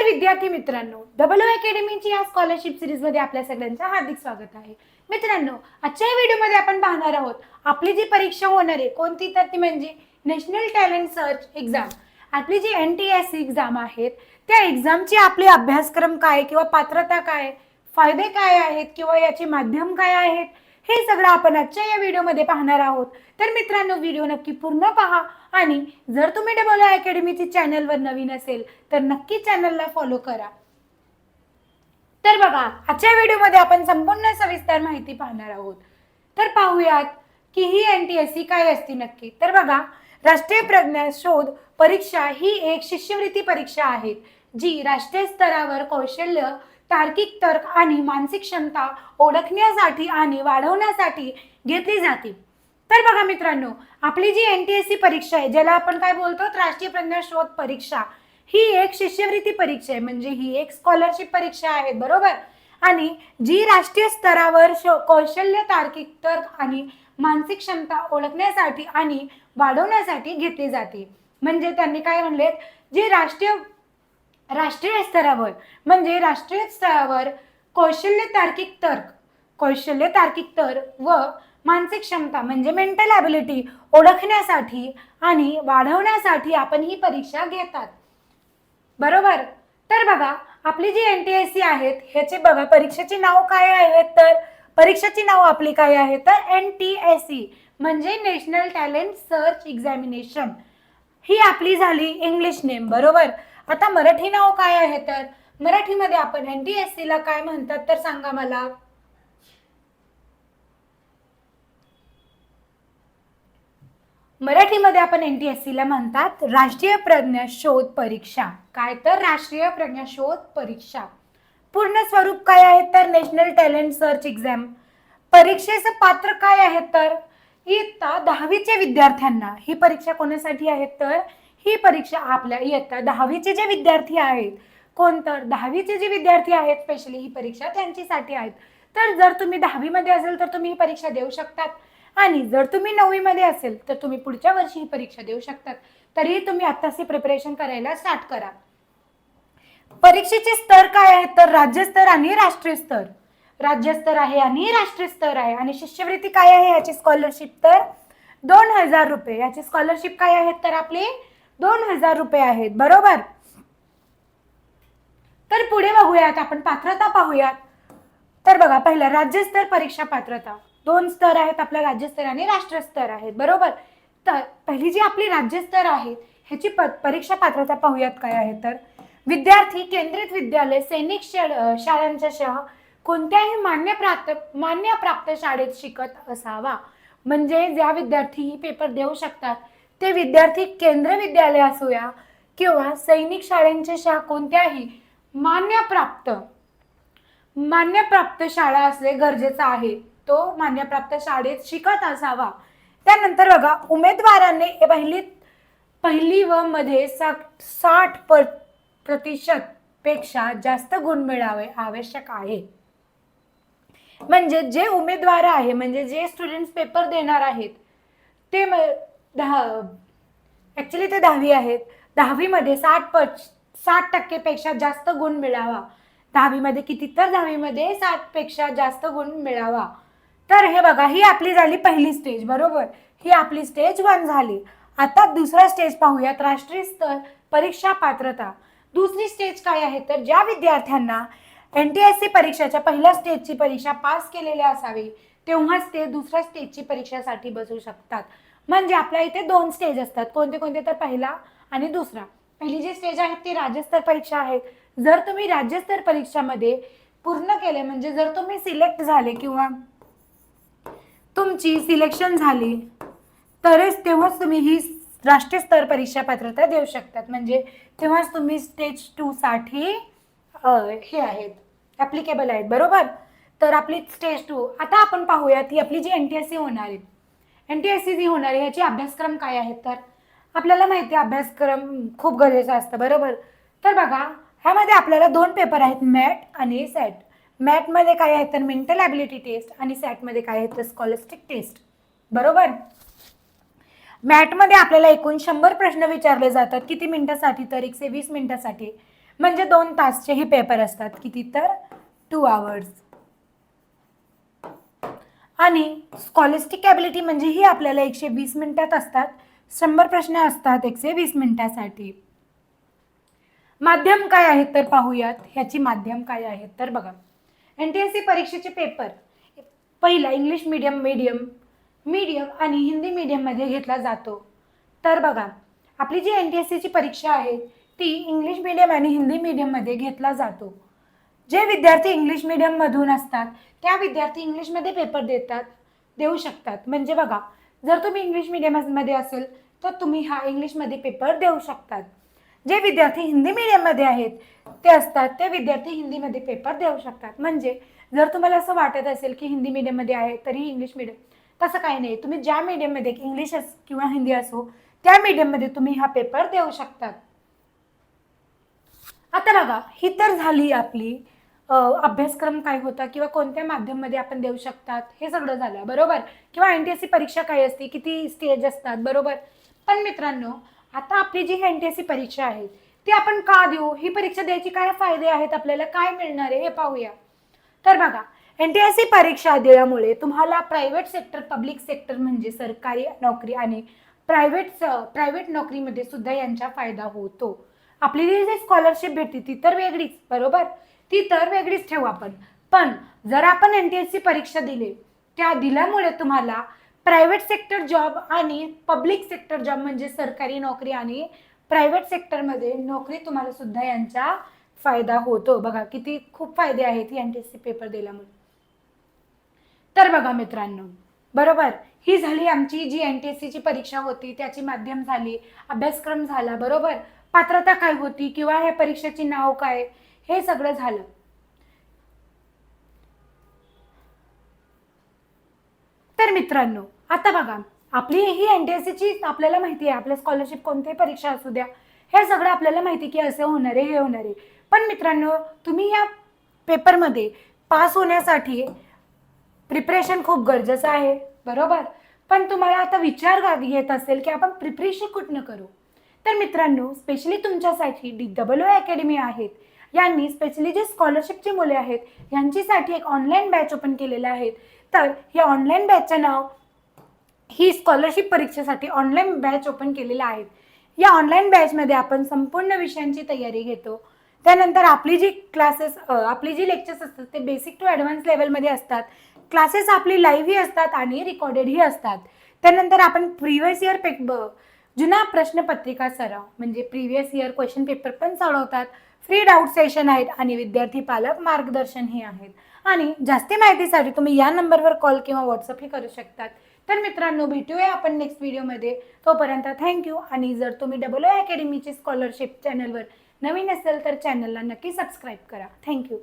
नमस्कार विद्यार्थी मित्रांनो. डबल अकॅडमीची या स्कॉलरशिप सिरीजमध्ये आपल्या सगळ्यांचं हार्दिक स्वागत आहे. मित्रांनो आजच्या या व्हिडिओमध्ये आपण पाहणार आहोत आपली जी परीक्षा होणार आहे कोणती? तर ती म्हणजे नॅशनल टॅलेंट सर्च एक्झाम आपली जी N T S C exam आहेत त्या एक्झामची आपली अभ्यासक्रम काय किंवा पात्रता काय फायदे काय आहेत किंवा याचे माध्यम काय आहेत? हे सगळं आपण आजच्या या व्हिडिओमध्ये पाहणार आहोत. तर मित्रांनो व्हिडिओ नक्की पूर्ण पहा आणि जर तुम्ही डबल अकॅडमीची चॅनलवर नवीन असेल तर नक्की चॅनलला फॉलो करा. तर बघा आजच्या व्हिडिओमध्ये आपण संपूर्ण सविस्तर माहिती पाहणार आहोत. तर पाहूयात की ही एन टी एस सी काय असते नक्की. तर बघा राष्ट्रीय प्रज्ञा शोध परीक्षा ही एक शिष्यवृत्ती परीक्षा आहे जी राष्ट्रीय स्तरावर कौशल्य तार्किक तर्क आणि मानसिक क्षमता ओळखण्यासाठी आणि वाढवण्यासाठी घेतली जाते. तर बघा मित्रांनो आपली जी एन टी एस सी परीक्षा आहे ज्याला आपण काय बोलतो? राष्ट्रीय प्रज्ञा शोध परीक्षा. ही एक शिष्यवृत्ती परीक्षा आहे म्हणजे ही एक स्कॉलरशिप परीक्षा आहे बरोबर? आणि जी राष्ट्रीय स्तरावर शो- कौशल्य तार्किक तर्क आणि मानसिक क्षमता ओळखण्यासाठी आणि वाढवण्यासाठी घेतली जाते. म्हणजे त्यांनी काय म्हणलेत? जे राष्ट्रीय राष्ट्रीय स्तरावर म्हणजे राष्ट्रीय स्तरावर कौशल्य तार्किक तर्क कौशल्य तार्किक तर्क व मानसिक क्षमता म्हणजे मेंटल ॲबिलिटी ओळखण्यासाठी आणि वाढवण्यासाठी आपण ही परीक्षा घेतात. बरोबर? तर बघा आपली जी एन टी एस सी आहेत ह्याचे बघा परीक्षेचे नाव काय आहेत तर परीक्षेची नाव आपली काय आहे? तर एन टी एस सी म्हणजे नॅशनल टॅलेंट सर्च एक्झामिनेशन ही आपली झाली इंग्लिश नेम बरोबर? आता मराठी नाव काय आहे तर? मराठीमध्ये आपण एन डी एस ला काय म्हणतात तर सांगा मला. मराठीमध्ये आपण एन टी एस ला म्हणतात राष्ट्रीय प्रज्ञा शोध परीक्षा. काय तर? राष्ट्रीय प्रज्ञा शोध परीक्षा. पूर्ण स्वरूप काय आहे तर? नॅशनल टॅलेंट सर्च एक्झाम परीक्षेचं पात्र काय आहे तर? इयत्ता दहावीच्या विद्यार्थ्यांना. ही परीक्षा कोणासाठी आहे तर? ही परीक्षा आपल्या इयत्ता दहावीचे जे विद्यार्थी आहेत कोण तर दहावीचे जे विद्यार्थी आहेत स्पेशली ही परीक्षा त्यांच्यासाठी आहेत. तर जर तुम्ही दहावीमध्ये असेल तर तुम्ही ही परीक्षा देऊ शकतात. आणि जर तुम्ही नववीमध्ये असेल तर तुम्ही पुढच्या वर्षी ही परीक्षा देऊ शकतात. तरीही तुम्ही आत्ताच ही प्रिपरेशन करायला स्टार्ट करा. परीक्षेचे स्तर काय आहेत? तर राज्यस्तर आणि राष्ट्रीय स्तर. राज्यस्तर आहे आणि राष्ट्रीय स्तर आहे. आणि शिष्यवृत्ती काय आहे याची स्कॉलरशिप तर दोन हजार रुपये. याची स्कॉलरशिप काय आहेत तर आपली दोन हजार रुपये आहेत बरोबर? तर पुढे बघूयात आपण पात्रता पाहूयात. तर बघा पहिला राज्यस्तर परीक्षा पात्रता. दोन स्तर आहेत आपल्या राज्यस्तर आणि राष्ट्रस्तर आहेत बरोबर? तर पहिली जी आपली राज्यस्तर आहे ह्याची परीक्षा पात्रता पाहूयात काय आहे तर. विद्यार्थी केंद्रित विद्यालय सैनिक शा- शाळांच्या सह कोणत्याही मान्य प्राप्त मान्य प्राप्त शाळेत शिकत असावा. म्हणजे ज्या विद्यार्थी ही पेपर देऊ शकतात ते विद्यार्थी केंद्र विद्यालय असूया किंवा सैनिक शाळेंच्या शा कोणत्याही मान्यप्राप्त मान्यप्राप्त शाळा असणे गरजेचं आहे. तो मान्यप्राप्त शाळेत शिकत असावा. त्यानंतर बघा उमेदवाराने पहिली पहिली व मध्ये सा- साठ प प्रतिशत पेक्षा जास्त गुण मिळावे आवश्यक आहे. म्हणजे जे उमेदवार आहे म्हणजे जे स्टुडंट्स पेपर देणार आहेत ते म- दहा ॲक्च्युली ते दहावी आहेत. दहावीमध्ये साठ प साठ टक्केपेक्षा जास्त गुण मिळावा. दहावीमध्ये किती तर दहावीमध्ये साठपेक्षा जास्त गुण मिळावा. तर हे बघा ही आपली झाली पहिली स्टेज बरोबर? ही आपली स्टेज वन झाली. आता दुसरा स्टेज पाहूयात राष्ट्रीय स्तर परीक्षा पात्रता. दुसरी स्टेज काय आहे? तर ज्या विद्यार्थ्यांना एन टी एस सी परीक्षेच्या पहिल्या स्टेजची परीक्षा पास केलेली असावी तेव्हाच ते दुसऱ्या स्टेजची परीक्षेसाठी बसू शकतात. म्हणजे आपल्या इथे दोन स्टेज असतात. कोणते कोणते तर पहिला आणि दुसरा. पहिली जी स्टेज आहे ती राज्यस्तर परीक्षा आहे. जर तुम्ही राज्यस्तर परीक्षामध्ये पूर्ण केले म्हणजे जर तुम्ही सिलेक्ट झाले किंवा तुमची सिलेक्शन झाली तरच तेव्हाच तुम्ही ही राष्ट्रीय स्तर परीक्षा पात्रता देऊ शकतात. म्हणजे तेव्हाच तुम्ही स्टेज टूसाठी हे आहेत. ॲप्लिकेबल आहेत. बरोबर? तर आपली स्टेज टू आता आपण पाहूयात ही आपली जी एन टी एस सी होणार आहे. एन टी एस सी जी होणार आहे. ह्याची अभ्यासक्रम काय आहेत तर? आपल्याला माहिती आहे अभ्यासक्रम खूप गरजेचा असतं बरोबर? तर बघा ह्यामध्ये आपल्याला दोन पेपर आहेत मॅट आणि सॅट मॅटमध्ये काय आहे तर मेंटल ॲबिलिटी टेस्ट आणि सॅटमध्ये काय आहे तर स्कॉलस्टिक टेस्ट बरोबर? मॅटमध्ये आपल्याला एकूण शंभर प्रश्न विचारले जातात. किती मिनटासाठी तर एकशे वीस मिनटासाठी. म्हणजे दोन तासचे हे पेपर असतात. किती तर? टू आवर्स आणि स्कॉलिस्टिक ॲबिलिटी म्हणजे ही आपल्याला एकशे वीस मिनिटात असतात. शंभर प्रश्न असतात एकशे वीस मिनिटासाठी. माध्यम काय आहेत तर पाहूयात. ह्याची माध्यम काय आहेत तर बघा. एन टी एस सी परीक्षेचे पेपर पहिला इंग्लिश मीडियम मीडियम मीडियम आणि हिंदी मीडियममध्ये घेतला जातो. तर बघा आपली जी एन टी एस सीची परीक्षा आहे ती इंग्लिश मीडियम आणि हिंदी मीडियममध्ये घेतला जातो. जे विद्यार्थी इंग्लिश मीडियममधून असतात त्या विद्यार्थी इंग्लिशमध्ये पेपर देतात देऊ शकतात. म्हणजे बघा जर तुम्ही इंग्लिश मीडियममध्ये असेल तर तुम्ही हा इंग्लिशमध्ये पेपर देऊ शकतात. जे विद्यार्थी हिंदी मीडियममध्ये आहेत ते असतात ते विद्यार्थी हिंदीमध्ये पेपर देऊ शकतात. म्हणजे जर तुम्हाला असं वाटत असेल की हिंदी मीडियममध्ये आहे तरी इंग्लिश मीडियम तसं काही नाही. तुम्ही ज्या मीडियममध्ये इंग्लिश अस किंवा हिंदी असो त्या मीडियममध्ये तुम्ही हा पेपर देऊ शकतात. आता बघा ही तर झाली आपली अभ्यासक्रम काय होता किंवा कोणत्या माध्यममध्ये आपण देऊ शकतात? हे सगळं झालं बरोबर? किंवा एन टी एस सी परीक्षा काय असते? किती स्टेज असतात? बरोबर? पण मित्रांनो आता आपली जी एन टी एस सी परीक्षा आहे ती आपण का देऊ? ही परीक्षा द्यायची काय फायदे आहेत आपल्याला? काय मिळणार आहे? हे पाहूया. तर बघा एन टी एस सी परीक्षा दिल्यामुळे तुम्हाला प्रायव्हेट सेक्टर पब्लिक सेक्टर म्हणजे सरकारी नोकरी आणि प्रायव्हेट प्रायव्हेट नोकरीमध्ये सुद्धा यांचा फायदा होतो. आपली जी जी स्कॉलरशिप भेटते ती तर वेगळीच बरोबर? ती तर वेगळीच ठेवू आपण. पण जर आपण एन टी एस सी परीक्षा दिली त्या दिल्यामुळे तुम्हाला प्रायव्हेट सेक्टर जॉब आणि पब्लिक सेक्टर जॉब म्हणजे सरकारी नोकरी आणि प्रायव्हेट सेक्टरमध्ये नोकरी तुम्हाला सुद्धा यांचा फायदा होतो. बघा किती खूप फायदे आहेत N T S C paper दिल्यामुळे. तर बघा मित्रांनो बरोबर? ही झाली आमची जी एन टी एस सीची परीक्षा होती त्याची माध्यम झाली अभ्यासक्रम झाला बरोबर? पात्रता काय होती किंवा ह्या परीक्षेची नाव काय? हे सगळं झालं. तर मित्रांनो आता बघा आपली ही एन डी एस सीची आपल्याला माहिती आहे आपल्या स्कॉलरशिप कोणतीही परीक्षा असू द्या हे सगळं आपल्याला माहिती की असं होणार आहे हे होणार आहे. पण मित्रांनो तुम्ही या पेपरमध्ये पास होण्यासाठी प्रिपरेशन खूप गरजेचं आहे बरोबर? पण तुम्हाला आता विचार येत असेल की आपण प्रिपरेशन कुठनं करू? तर मित्रांनो स्पेशली तुमच्यासाठी डी डबल ओ अकॅडमी आहेत. यांनी स्पेशली जे स्कॉलरशिपची मुले आहेत यांच्यासाठी एक ऑनलाईन बॅच ओपन केलेलं आहे. तर या ऑनलाईन बॅचचं नाव ही स्कॉलरशिप परीक्षेसाठी ऑनलाईन बॅच ओपन केलेलं आहे. या ऑनलाईन बॅचमध्ये आपण संपूर्ण विषयांची तयारी घेतो. त्यानंतर आपली जी क्लासेस आपली जी लेक्चर्स असतात ते बेसिक टू ॲडव्हान्स लेवलमध्ये असतात. क्लासेस आपली लाईव्हही असतात आणि रिकॉर्डेडही असतात. त्यानंतर आपण प्रिव्हियस इयर पे जुना प्रश्नपत्रिका सराव म्हणजे प्रिव्हियस इयर क्वेश्चन पेपर पण सोडवतात. फ्री डाऊट सेशन आहेत आणि विद्यार्थी पालक मार्गदर्शनही आहेत. आणि जास्ती माहितीसाठी तुम्ही या नंबरवर कॉल किंवा व्हॉट्सअपही करू शकतात. तर मित्रांनो भेटूया आपण नेक्स्ट व्हिडिओमध्ये तोपर्यंत थँक्यू आणि जर तुम्ही डबल ओ अकॅडमीची स्कॉलरशिप चॅनलवर नवीन असेल तर चॅनलला नक्की सबस्क्राईब करा. थँक्यू